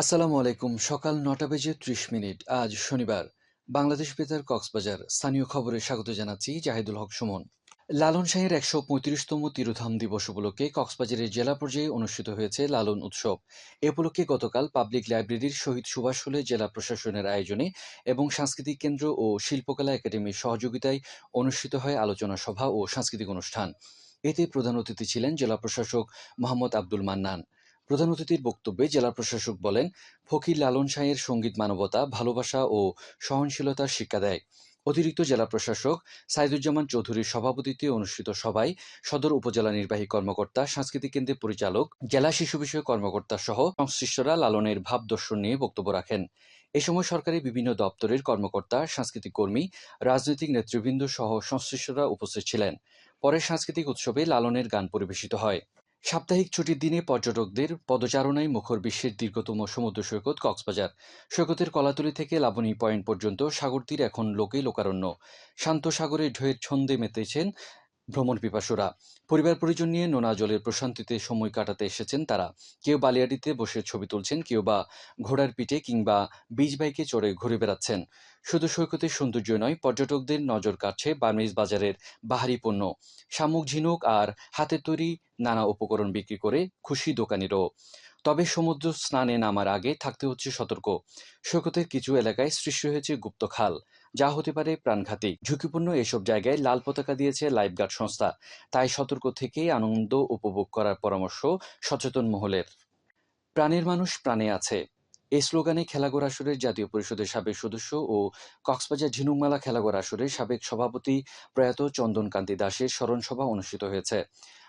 আসসালামু আলাইকুম। সকাল নটা বেজে ত্রিশ মিনিট। আজ শনিবার। বাংলাদেশ বেতার কক্সবাজার। স্থানীয় খবরে স্বাগত জানাচ্ছি জাহিদুল হক সুমন। লালন শাহের একশো পঁয়ত্রিশতম তিরোধাম দিবস উপলক্ষে কক্সবাজারের জেলা পর্যায়ে অনুষ্ঠিত হয়েছে লালন উৎসব। এ উপলক্ষে গতকাল পাবলিক লাইব্রেরির শহীদ সুভাষ হলে জেলা প্রশাসনের আয়োজনে এবং সাংস্কৃতিক কেন্দ্র ও শিল্পকলা একাডেমির সহযোগিতায় অনুষ্ঠিত হয় আলোচনা সভা ও সাংস্কৃতিক অনুষ্ঠান। এতে প্রধান অতিথি ছিলেন জেলা প্রশাসক মোহাম্মদ আব্দুল মান্নান। প্রধান অতিথির বক্তব্যে জেলা প্রশাসক বলেন, ফকির লালন শাহের সংগীত মানবতা, ভালোবাসা ও সহনশীলতার শিক্ষা দেয়। অতিরিক্ত জেলা প্রশাসক সাইদুজ্জামান চৌধুরীর সভাপতিত্বে অনুষ্ঠিত সভায় সদর উপজেলা নির্বাহী কর্মকর্তা, সাংস্কৃতিক কেন্দ্রের পরিচালক, জেলা শিশু বিষয়ক কর্মকর্তা সহ সংশ্লিষ্টরা লালনের ভাব দর্শন নিয়ে বক্তব্য রাখেন। এ সময় সরকারি বিভিন্ন দপ্তরের কর্মকর্তা, সাংস্কৃতিক কর্মী, রাজনৈতিক নেতৃবৃন্দ সহ সংশ্লিষ্টরা উপস্থিত ছিলেন। পরে সাংস্কৃতিক উৎসবে লালনের গান পরিবেশিত হয়। সাপ্তাহিক ছুটির দিনে পর্যটকদের পদচারণায় মুখর বিশ্বের দীর্ঘতম সমুদ্র সৈকত কক্সবাজার। সৈকতের কলাতলি থেকে লাবণী পয়েন্ট পর্যন্ত সাগরতীর এখন লোকে লোকারণ্য। শান্ত সাগরে ঢয়ের ছন্দে মেতেছেন ভ্রমণ পিপাসুরা। পরিবার পরিজন নিয়ে নোনা জলের প্রশান্তিতে সময় কাটাতে এসেছেন তারা। কেউ বালিয়াডিতে বসে ছবি তুলছেন, কেউ বা ঘোড়ার পিঠে কিংবা বীজ বাইকে চড়ে ঘুরে বেড়াচ্ছেন। শুধু সৈকতের সৌন্দর্য নয়, পর্যটকদের নজর কাটছে বার্মিজ বাজারের বাহারি পণ্য। শামুক ঝিনুক আর হাতের তৈরি নানা উপকরণ বিক্রি করে খুশি দোকানিরও। তবে সমুদ্র স্নানে নামার আগে থাকতে হচ্ছে সতর্ক। সৈকতের কিছু এলাকায় সৃষ্টি হয়েছে গুপ্ত খাল, যা হতে পারে প্রাণঘাতী। ঝুঁকিপূর্ণ এসব জায়গায় লাল পতাকা দিয়েছে লাইফগার্ড সংস্থা। তাই সতর্ক থেকেই আনন্দ উপভোগ করার পরামর্শ সচেতন মহলের। প্রাণের মানুষ প্রাণে আছে। এই স্লোগানে খেলাঘর আসরের জাতীয় পরিষদের সাবেক সদস্য ও কক্সবাজার ঝিনুকমালা খেলাঘর আসরের সাবেক সভাপতি প্রয়াত চন্দনকান্তি দাসের স্মরণ সভা অনুষ্ঠিত হয়েছে।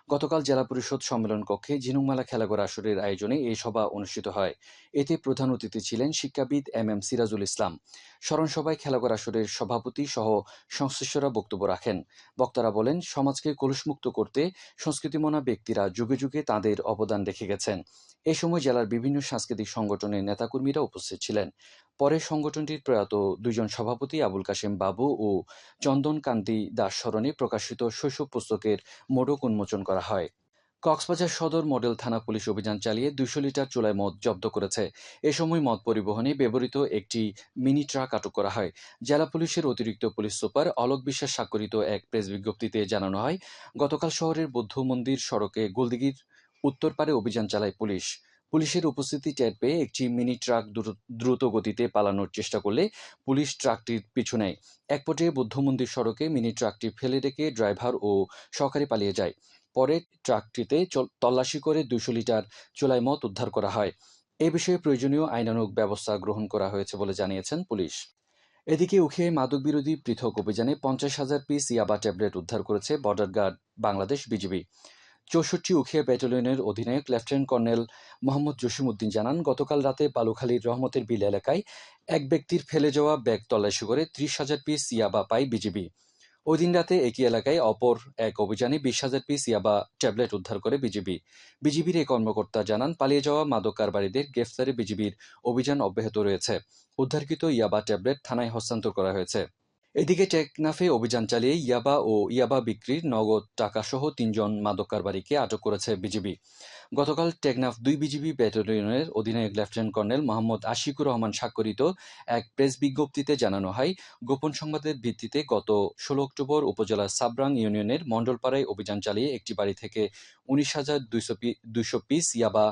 গতকাল জেলা পরিষদ সম্মেলন কক্ষে ঝিনুকমালা খেলাঘর আসরের আয়োজনে এই সভা অনুষ্ঠিত হয়। এতে প্রধান অতিথি ছিলেন শিক্ষাবিদ এম এম সিরাজুল ইসলাম। স্মরণসভায় খেলাঘর আসরের সভাপতি সহ সংশ্লিষ্টরা বক্তব্য রাখেন। বক্তারা বলেন, সমাজকে কলুষমুক্ত করতে সংস্কৃতিমনা ব্যক্তিরা যুগে যুগে তাঁদের অবদান রেখে গেছেন। এ সময় জেলার বিভিন্ন সাংস্কৃতিক সংগঠনের নেতাকর্মীরা উপস্থিত ছিলেন। পরে সংগঠনটির প্রয়াত দুইজন সভাপতি আবুল কাশেম বাবু ও চন্দন কান্তি দাস স্মরণে প্রকাশিত শৈশব পুস্তকের মোড়ক উন্মোচন করা হয়। কক্সবাজার সদর মডেল থানা পুলিশ অভিযান চালিয়ে দুশো লিটার চুলায় মদ জব্দ করেছে। এ সময় মদ পরিবহনে ব্যবহৃত একটি মিনি ট্রাক আটক করা হয়। জেলা পুলিশের অতিরিক্ত পুলিশ সুপার অলোক বিশ্বাস স্বাক্ষরিত এক প্রেস বিজ্ঞপ্তিতে জানানো হয়, গতকাল শহরের বৌদ্ধ মন্দির সড়কে গোলদিঘির উত্তর পারে অভিযান চালায় পুলিশ। পুলিশের উপস্থিতি টের পেয়ে একটি মিনি ট্রাক দ্রুত গতিতে পালানোর চেষ্টা করলে পুলিশ ট্রাকটির পিছু নেয়। এক পর্যায়ে বৌদ্ধ মন্দির সড়কে মিনি ট্রাকটি ফেলে রেখে ড্রাইভার ও সহকারী পালিয়ে যায়। পরে ট্রাকটিতে তল্লাশি করে দুশো লিটার চোলাই মত উদ্ধার করা হয়। এ বিষয়ে প্রয়োজনীয় আইনানুগ ব্যবস্থা গ্রহণ করা হয়েছে বলে জানিয়েছেন পুলিশ। এদিকে উখিয়ায় মাদক বিরোধী পৃথক অভিযানে পঞ্চাশ হাজার পিস ইয়াবা ট্যাবলেট উদ্ধার করেছে বর্ডার গার্ড বাংলাদেশ বিজিবি। চৌষট্টি উখিয়া ব্যাটালিয়নের অধিনায়ক লেফটেন্যান্ট কর্নেল মোহাম্মদ জসিমউদ্দিন জানান, গতকাল রাতে বালুখালীর রহমতের বিল এলাকায় এক ব্যক্তির ফেলে যাওয়া ব্যাগ তল্লাশি করে ত্রিশ হাজার পিস ইয়াবা পায় বিজিবি। ওই দিন রাতে একই এলাকায় অপর এক অভিযানে বিশ হাজার পিস ইয়াবা ট্যাবলেট উদ্ধার করে বিজিবি। বিজিবির এই কর্মকর্তা জানান, পালিয়ে যাওয়া মাদক কারবারীদের গ্রেফতারে বিজিবির অভিযান অব্যাহত রয়েছে। উদ্ধারকৃত ইয়াবা ট্যাবলেট থানায় হস্তান্তর করা হয়েছে। এদিকে টেকনাফে অভিযান চালিয়ে ইয়াবা ও ইয়াবা বিক্রির নগদ টাকাসহ তিনজন মাদক কারবারিকে আটক করেছে বিজিবি। গতকাল টেকনাফ দুই বিজিবি ব্যাটালিয়নের অধিনায়ক লেফটেন্যান্ট কর্নেল মোহাম্মদ আশিকুর রহমান স্বাক্ষরিত এক প্রেস বিজ্ঞপ্তিতে জানানো হয়, গোপন সংবাদের ভিত্তিতে গত ষোলো অক্টোবর উপজেলার সাবরাং ইউনিয়নের মণ্ডলপাড়ায় অভিযান চালিয়ে একটি বাড়ি থেকে উনিশ হাজার দুইশো দুইশো পিস ইয়াবা,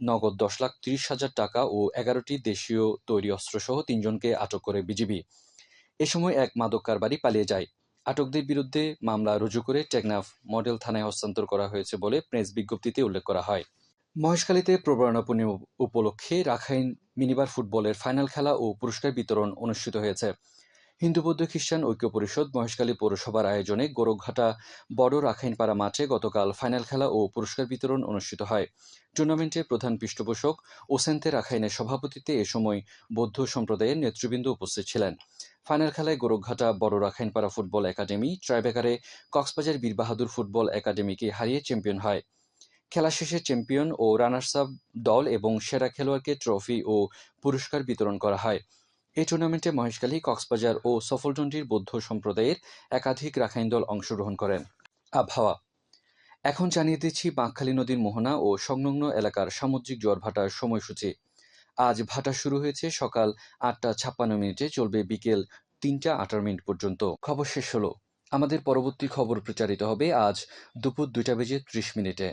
নগদ দশ লাখ ত্রিশ হাজার টাকা ও এগারোটি দেশীয় তৈরি অস্ত্রসহ তিনজনকে আটক করে বিজিবি। এ সময় এক মাদক কারবারি পালিয়ে যায়। আটকদের বিরুদ্ধে মামলা রুজু করে টেকনাফ মডেল থানায় হস্তান্তর করা হয়েছে বলে প্রেস বিজ্ঞপ্তিতে উল্লেখ করা হয়। মহেশখালীতে প্রবরণা পূর্ণিমা উপলক্ষে রাখাইন মিনিবার ফুটবলের ফাইনাল খেলা ও পুরস্কার বিতরণ অনুষ্ঠিত হয়েছে। হিন্দু বৌদ্ধ খ্রিস্টান ঐক্য পরিষদ মহেশখালী পৌরসভার আয়োজনে গোরখঘাটা বড় রাখাইনপাড়া মাঠে গতকাল ফাইনাল খেলা ও পুরস্কার বিতরণ অনুষ্ঠিত হয়। টুর্নামেন্টের প্রধান পৃষ্ঠপোষক ওসেন্তে রাখাইনের সভাপতিত্বে এ সময় বৌদ্ধ সম্প্রদায়ের নেতৃবৃন্দ উপস্থিত ছিলেন। ফাইনাল খেলায় গোরখঘাটা বড় রাখাইনপাড়া ফুটবল একাডেমি, ট্রাইবেকারে কক্সবাজার বীরবাহাদুর ফুটবল একাডেমিকে হারিয়ে চ্যাম্পিয়ন হয়। খেলা শেষে চ্যাম্পিয়ন ও রানার্স আপ দল এবং সেরা খেলোয়াড়কে ট্রফি ও পুরস্কার বিতরণ করা হয়। এই টুর্নামেন্টে মহেশখালী, কক্সবাজার ও সফলটন্ডির বৌদ্ধ সম্প্রদায়ের একাধিক রাখাইন দল অংশগ্রহণ করেন। আবহাওয়া। এখন জানিয়ে দিচ্ছি বাঁকখালী নদীর মোহনা ও সংলগ্ন এলাকার সামুদ্রিক জোয়ার ভাটার সময়সূচি। আজ ভাটা শুরু হয়েছে সকাল আটটা ছাপ্পান্ন মিনিটে, চলবে বিকেল তিনটা আঠারো মিনিট পর্যন্ত। খবর শেষ হলো। আমাদের পরবর্তী খবর প্রচারিত হবে আজ দুপুর দুইটা বেজে ত্রিশ মিনিটে।